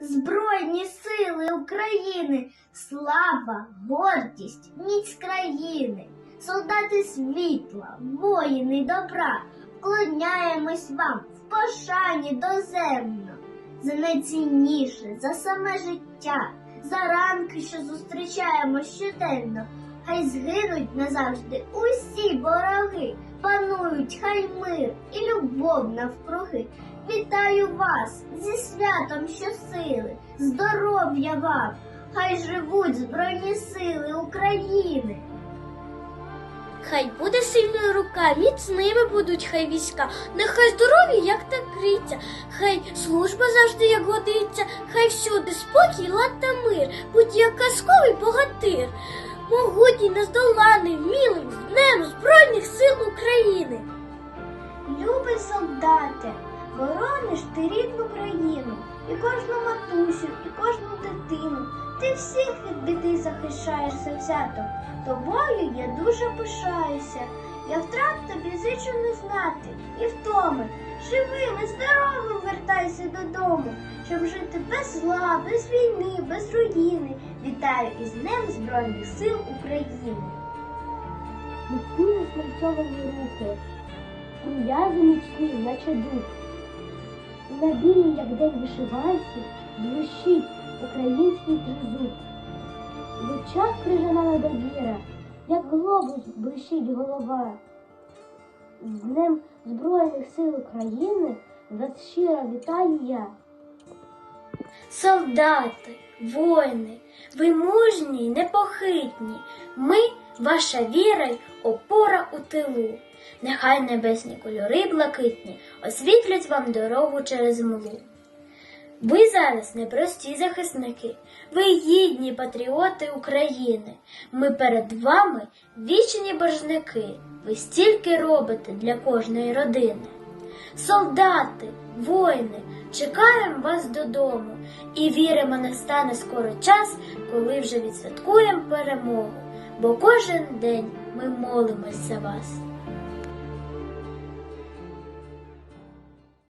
Збройні сили України, слава, гордість, міць країни, солдати світла, воїни добра, вклоняємось вам в пошані доземно, за найцінніше, за саме життя, за ранки, що зустрічаємо щоденно. Хай згинуть назавжди усі вороги, панують хай мир і любов навкруги. Вітаю вас зі святом щосили, здоров'я вам, хай живуть Збройні сили України. Хай буде сильна рука, міцними будуть хай війська, нехай здоров'я, як та криця, хай служба завжди як годиться, хай всюди спокій, лад та мир, будь як казковий богатир, могутній, нездоланий, вмілий, з днем Збройних сил України. Любий солдате, борониш ти рідну країну, і кожну матусю, і кожну дитину. Ти всіх від біди захищаєш завзято. Тобою я дуже пишаюся. Я втрат тобі зичу не знати, і втоми. Живим і додому, щоб жити без зла, без війни, без руїни. Вітаю із Днем Збройних сил України. Міцні смальцьовані руки, м'язи міцні, наче дух. На білій, як день вишиванці, блищить український тризуб. В очах крижана недовіра, як глобус блищить голова. З Днем Збройних сил України вас щиро вітаю я. Солдати, воїни, ви мужні й непохитні. Ми, ваша віра й опора у тилу. Нехай небесні кольори блакитні освітлять вам дорогу через млу. Ви зараз непрості захисники, ви гідні патріоти України. Ми перед вами вічні боржники. Ви стільки робите для кожної родини. Солдати, воїни, чекаємо вас додому і віримо, настане скоро час, коли вже відсвяткуємо перемогу, бо кожен день ми молимось за вас.